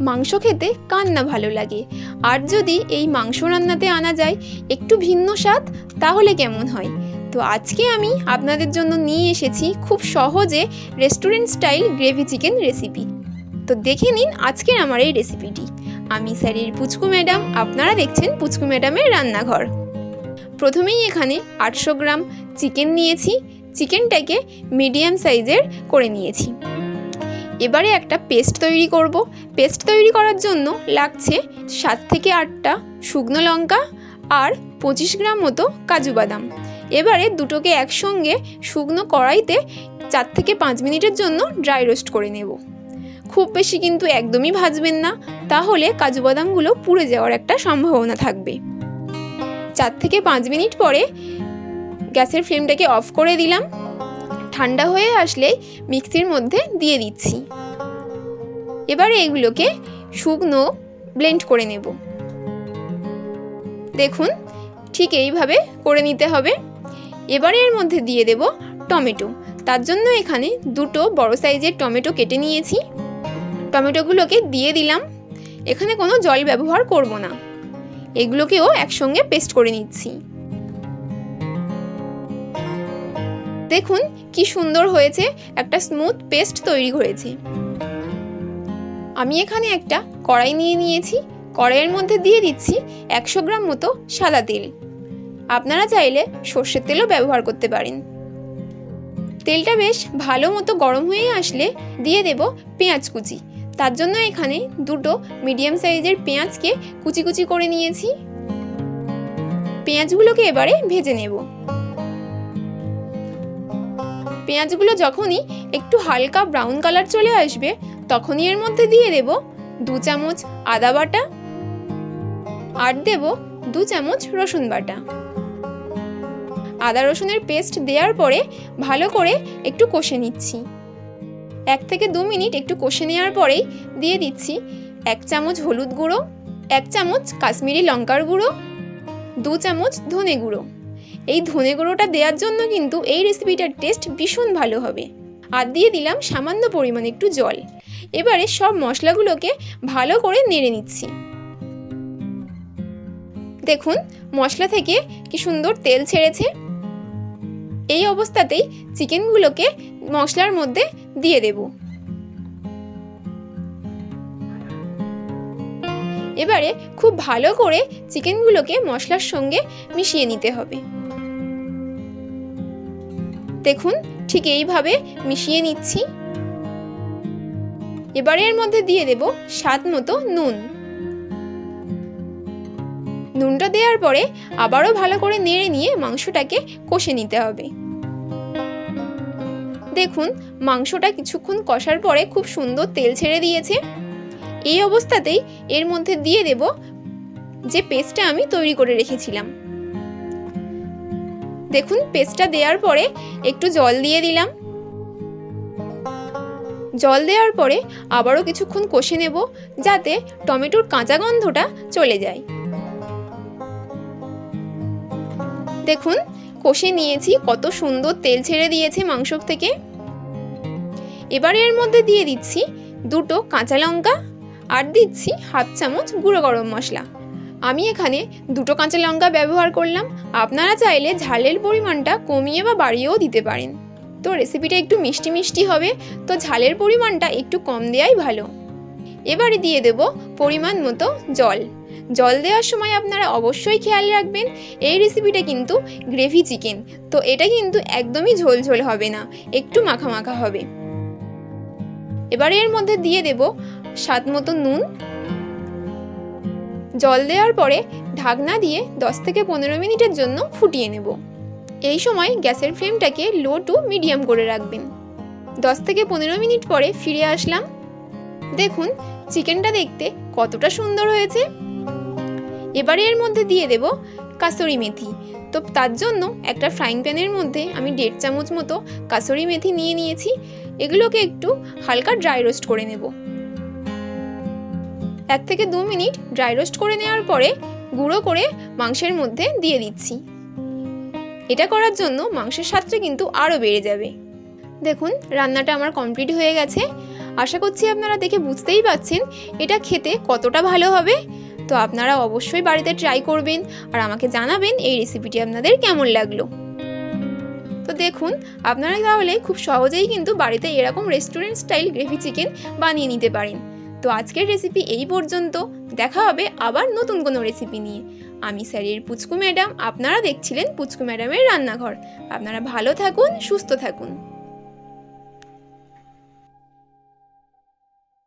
মাংস খেতে কার না ভালো লাগে। আর যদি এই মাংস রান্নাতে আনা যায় একটু ভিন্ন স্বাদ, তাহলে কেমন হয়? তো আজকে আমি আপনাদের জন্য নিয়ে এসেছি খুব সহজে restaurant style gravy chicken recipe. তো দেখে নিন আজকের আমার এই রেসিপিটি। আমি স্যারের পুচকু ম্যাডাম, আপনারা দেখছেন পুচকু ম্যাডামের রান্নাঘর। প্রথমেই এখানে আটশো গ্রাম চিকেন নিয়েছি। চিকেনটাকে মিডিয়াম সাইজের করে নিয়েছি। এবারে একটা পেস্ট তৈরি করব। পেস্ট তৈরি করার জন্য লাগছে সাত থেকে আটটা শুকনো লঙ্কা আর পঁচিশ গ্রাম মতো কাজু বাদাম। এবারে দুটোকে একসঙ্গে শুকনো কড়াইতে চার থেকে পাঁচ মিনিটের জন্য ড্রাই রোস্ট করে নেব। খুব বেশি কিন্তু একদমই ভাজবেন না, তাহলে কাজু বাদামগুলো পুড়ে যাওয়ার একটা সম্ভাবনা থাকবে। চার থেকে পাঁচ মিনিট পরে গ্যাসের ফ্লেমটাকে অফ করে দিলাম। ঠান্ডা হয়ে আসলে মিক্সির মধ্যে দিয়ে দিচ্ছি। এবারে এগুলোকে শুকনো ব্লেন্ড করে নেব। দেখুন, ঠিক এইভাবে করে নিতে হবে। এবারে এর মধ্যে দিয়ে দেব টমেটো। তার জন্য এখানে দুটো বড় সাইজের টমেটো কেটে নিয়েছি। টমেটোগুলোকে দিয়ে দিলাম। এখানে কোনো জল ব্যবহার করব না। এগুলোকেও একসঙ্গে পেস্ট করে নিচ্ছি। দেখুন কি সুন্দর হয়েছে, একটা স্মুথ পেস্ট তৈরি হয়েছে আমি এখানে একটা কড়াই নিয়ে নিয়েছি, কড়াইয়ের মধ্যে দিয়ে দিচ্ছি একশো গ্রাম মতো সাদা তেল। আপনারা চাইলে সর্ষের তেলও ব্যবহার করতে পারেন। তেলটা বেশ ভালো মতো গরম হয়ে আসলে দিয়ে দেব পেঁয়াজ কুচি। তার জন্য এখানে দুটো মিডিয়াম সাইজের পেঁয়াজকে কুচি কুচি করে নিয়েছি। পেঁয়াজগুলোকে এবারে ভেজে নেব। পেঁয়াজগুলো যখনই একটু হালকা ব্রাউন কালার চলে আসবে, তখনই এর মধ্যে দিয়ে দেব দু চামচ আদা বাটা আর দেব দু চামচ রসুন বাটা। আদা রসুনের পেস্ট দেওয়ার পরে ভালো করে একটু কষে নিচ্ছি। এক থেকে দু মিনিট একটু কষে নেওয়ার পরেই দিয়ে দিচ্ছি এক চামচ হলুদ গুঁড়ো, এক চামচ কাশ্মীরি লঙ্কার গুঁড়ো, দু চামচ ধনে গুঁড়ো। এই ধনে গুঁড়োটা দেওয়ার জন্য কিন্তু এই রেসিপিটার টেস্ট ভীষণ ভালো হবে। আর দিয়ে দিলাম সামান্য পরিমাণ একটু জল। এবারে সব মশলাগুলোকে ভালো করে নেড়ে নিচ্ছি। দেখুন, মশলা থেকে কি সুন্দর তেল ছেড়েছে। এই অবস্থাতেই চিকেনগুলোকে মশলার মধ্যে দিয়ে দেব। এবারে খুব ভালো করে চিকেনগুলোকে মশলার সঙ্গে মিশিয়ে নিতে হবে। দেখুন, ঠিক এইভাবে মিশিয়ে নিচ্ছি। এবারে এর মধ্যে দিয়ে দেব স্বাদ মতো নুন। নুনটা দেওয়ার পরে আবারও ভালো করে নেড়ে নিয়ে মাংসটাকে কষে নিতে হবে। দেখুন, মাংসটা কিছুক্ষণ কষার পরে খুব সুন্দর তেল ছেড়ে দিয়েছে। এই অবস্থাতেই এর মধ্যে দিয়ে দেব যে পেস্টটা আমি তৈরি করে রেখেছিলাম। দেখুন পেস্টটা দেওয়ার পরে একটু জল দিয়ে দিলাম। জল দেওয়ার পরে আবারও কিছুক্ষণ কষে নেব, যাতে টমেটোর কাঁচা গন্ধটা চলে যায়। দেখুন, কষে নিয়েছি, কত সুন্দর তেল ছেড়ে দিয়েছে মাংস থেকে। এবারে এর মধ্যে দিয়ে দিচ্ছি দুটো কাঁচা লঙ্কা, আর দিচ্ছি হাফ চামচ গুঁড়ো গরম মশলা। আমি এখানে দুটো কাঁচা লঙ্কা ব্যবহার করলাম। আপনারা চাইলে ঝালের পরিমাণটা কমিয়ে বা বাড়িয়েও দিতে পারেন। তো রেসিপিটা একটু মিষ্টি মিষ্টি হবে, তো ঝালের পরিমাণটা একটু কম দেওয়াই ভালো। এবারে দিয়ে দেব পরিমাণ মতো জল। জল দেওয়ার সময় আপনারা অবশ্যই খেয়াল রাখবেন, এই রেসিপিটা কিন্তু গ্রেভি চিকেন তো এটা কিন্তু একদমই ঝোল ঝোল হবে না, একটু মাখা মাখা হবে। এবারে এর মধ্যে দিয়ে দেব স্বাদ মতো নুন জল দেওয়ার পরে ঢাকনা দিয়ে দশ থেকে পনেরো মিনিটের জন্য ফুটিয়ে নেব। এই সময় গ্যাসের ফ্লেমটাকে লো টু মিডিয়াম করে রাখবেন। দশ থেকে পনেরো মিনিট পরে ফিরে আসলাম। দেখুন, চিকেনটা দেখতে কতটা সুন্দর হয়েছে। এবারে এর মধ্যে দিয়ে দেব কাসুরি মেথি। তো তার জন্য একটা ফ্রাইং প্যানের মধ্যে আমি দেড় চামচ মতো কাসুরি মেথি নিয়ে নিয়েছি। এগুলোকে একটু হালকা ড্রাই রোস্ট করে নেব। এক থেকে দু মিনিট ড্রাই রোস্ট করে নেওয়ার পরে গুঁড়ো করে মাংসের মধ্যে দিয়ে দিচ্ছি। এটা করার জন্য মাংসের স্বাদটা কিন্তু আরও বেড়ে যাবে। দেখুন, রান্নাটা আমার কমপ্লিট হয়ে গেছে। আশা করছি আপনারা দেখে বুঝতেই পাচ্ছেন এটা খেতে কতটা ভালো হবে। তো আপনারা অবশ্যই বাড়িতে ট্রাই করবেন আর আমাকে জানাবেন এই রেসিপিটি আপনাদের কেমন লাগল। তো দেখুন, আপনারা তাহলে খুব সহজেই কিন্তু বাড়িতে এরকম রেস্টুরেন্ট স্টাইল গ্রেভি চিকেন বানিয়ে নিতে পারেন। তো আজকের রেসিপি এই পর্যন্ত। দেখা হবে আবার নতুন কোনো রেসিপি নিয়ে। আমি স্যারের পুচকু ম্যাডাম আপনারা দেখছিলেন পুচকু ম্যাডামের রান্নাঘর। আপনারা ভালো থাকুন, সুস্থ থাকুন।